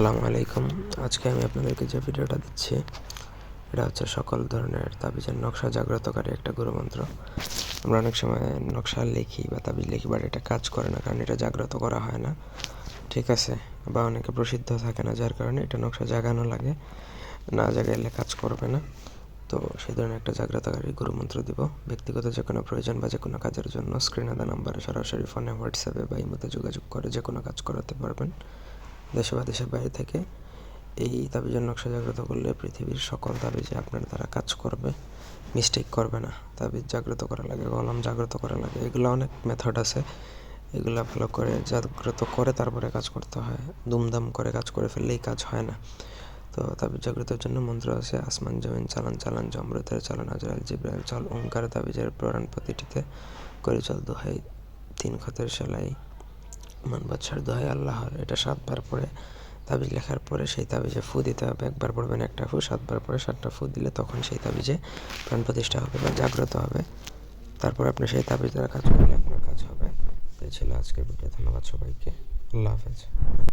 আসসালামু আলাইকুম। আজকে আমি আপনাদেরকে যে ভিডিওটা দিচ্ছি, এটা হচ্ছে সকল ধরনের তাবিজের নকশা জাগ্রতকারী একটা গুরুমন্ত্র। আমরা অনেক সময় নকশা লিখি বা তাবিজ লিখি, বাট এটা কাজ করে না, কারণ এটা জাগ্রত করা হয় না। ঠিক আছে? বা অনেকে প্রসিদ্ধ থাকে না, যার কারণে এটা নকশা জাগানো লাগে, না জাগাইলে কাজ করবে না। তো সেই ধরনের একটা জাগ্রতকারী গুরুমন্ত্র দিব। ব্যক্তিগত যে কোনো প্রয়োজন বা যে কোনো কাজের জন্য স্ক্রিনে দেওয়া নাম্বারে সরাসরি ফোনে, হোয়াটসঅ্যাপে বা ইমোতে যোগাযোগ করে যে কোনো কাজ করাতে পারবেন। দেশে বা দেশের বাইরে থেকে এই তাবিজের নকশা জাগ্রত করলে পৃথিবীর সকল তাবিজে আপনার দ্বারা কাজ করবে মিস্টেক করবে না। তাবিজ জাগ্রত করা লাগে, কলম জাগ্রত করা লাগে। এগুলো অনেক মেথড আছে। এগুলো ভালো করে জাগ্রত করে তারপরে কাজ করতে হয়। দুমদাম করে কাজ করে ফেললেই কাজ হয় না। তো তাবিজ জাগ্রতের জন্য মন্ত্র আছে, আসমান জমিন চালান চালান জমরতের চালান আজরাল জিব্রাইল, চল, ওঙ্কার তাবিজের প্রাণ প্রতিটিতে করে চল দোহাই, তিন খতের সেলাই মান বাদশার দোহাই আল্লাহর। এটা সাতবার পরে তাবিজ লেখার পরে সেই তাবিজে ফু দিতে হবে। একবার পড়বেন একটা ফু, সাতবার পরে সাতটা ফু দিলে তখন সেই তাবিজে প্রাণ প্রতিষ্ঠা হবে বা জাগ্রত হবে। তারপর আপনি সেই তাবিজ দ্বারা কাজ করলে আপনার কাজ হবে। এই ছিল আজকের ভিডিও। ধন্যবাদ সবাইকে। আল্লাহ হাফেজ।